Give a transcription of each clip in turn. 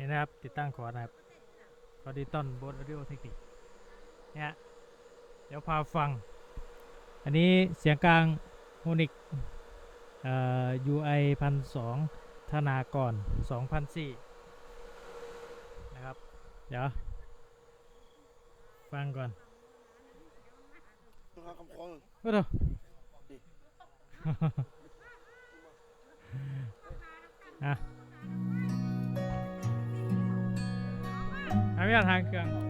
นี่นะครับ ติดตั้งขอดนะครับคอดีต้นบอดออดิโอเทคนิคเนี่ยเดี๋ยวพาฟัง อันนี้เสียงกลางโฮนิกเอ่อ UI พันสองธนากรสองพันสี่นะครับ เดี๋ยว ฟังก่อนต้องหาอฮ่ะ 还没有弹哥。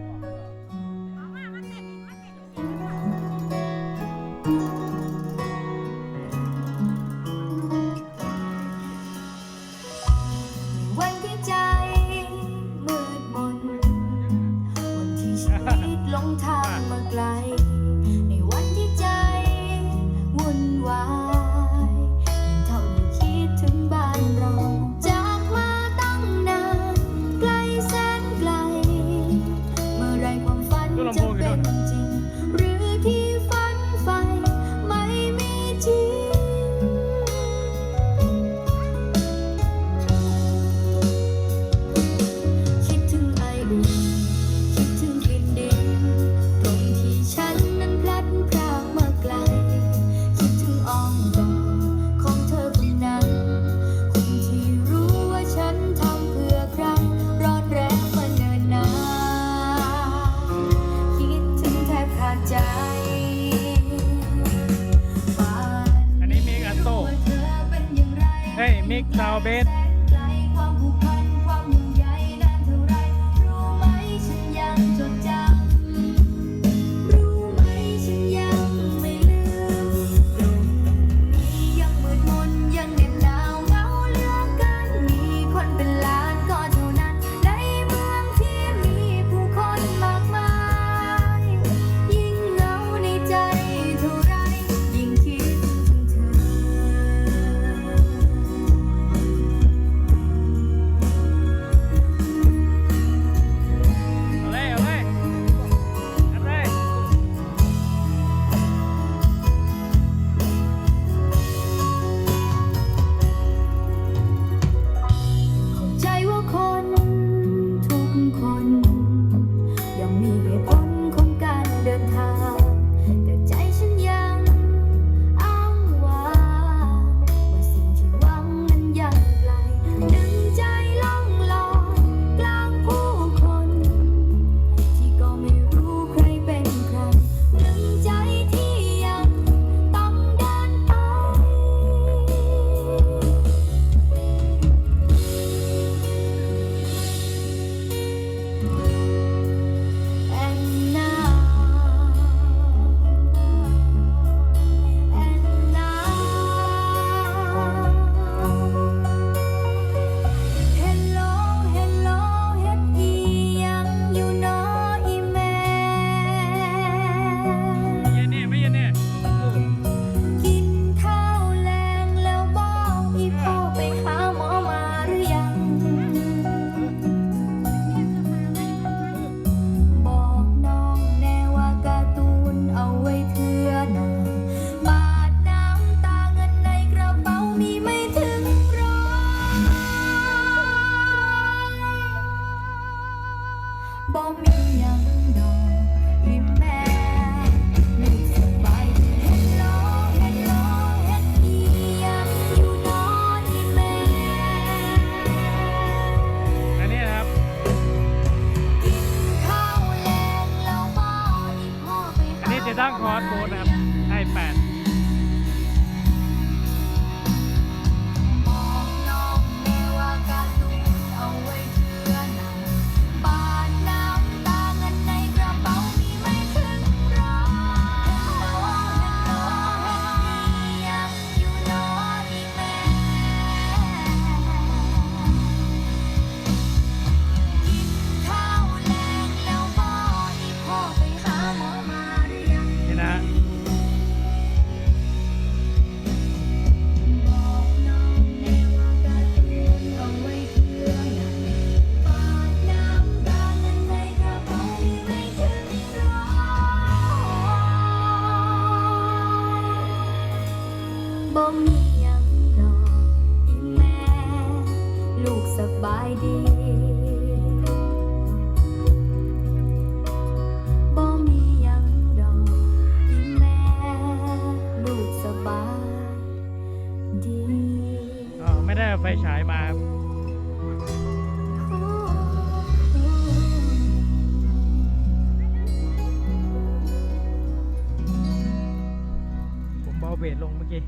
เวทลงเมื่อกี้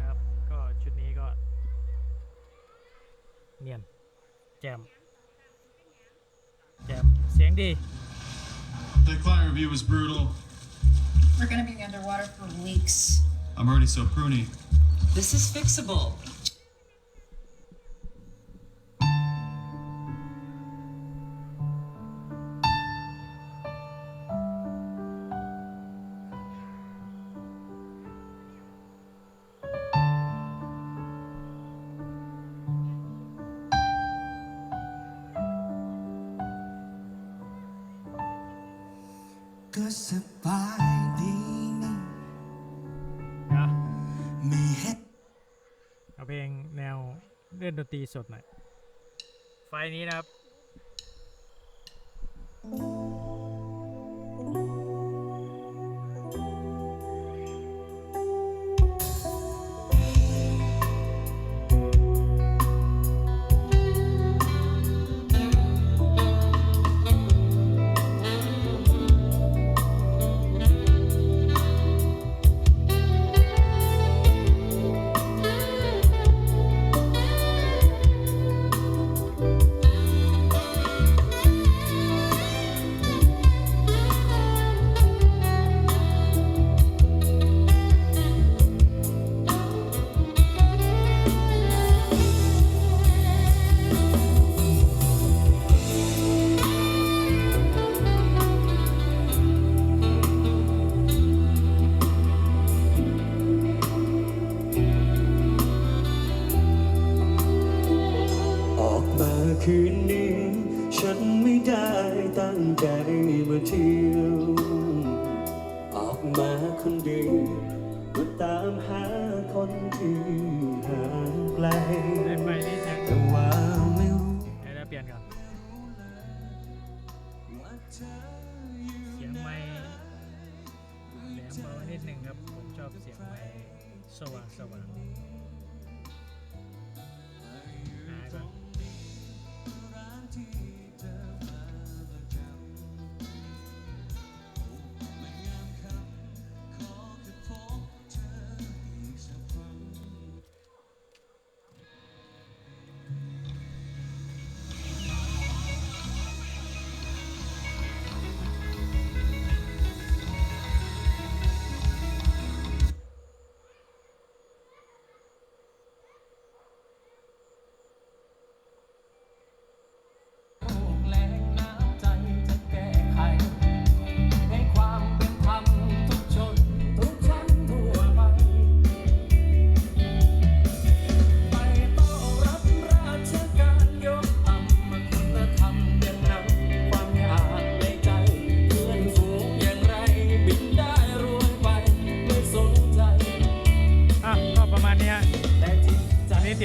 ครับ The client review was brutal. We're gonna be underwater for weeks. I'm already so pruny. This is fixable. ก็สบายดีนี่นะมีเฮ็ดเอาเพลงแนวเล่นดนตรีสดหน่อย ไฟนี้นะครับ มาตามหาคนที่ห่างไกลเล่นไฟนี้เสียงแต่ว่าไม่รู้ไดี๋ยวเปลี่ยนก่อนเธออยู่เสียงไม่แหลมเบานิดหนึ่งครับ ผมชอบเสียงไม่สว่างสว่าง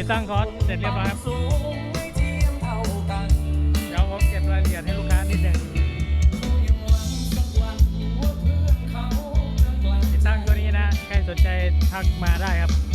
ติดตั้งคอร์สเสร็จเรียบร้อยครับเทียมเท่ากันเดี๋ยวผมเก็บรายละเอียดให้ลูกค้านิดหนึ่งยังหวังสักวันว่าเพื่อนเขาจะกลับติดตั้งตัวนี้นะ ใครสนใจทักมาได้ครับ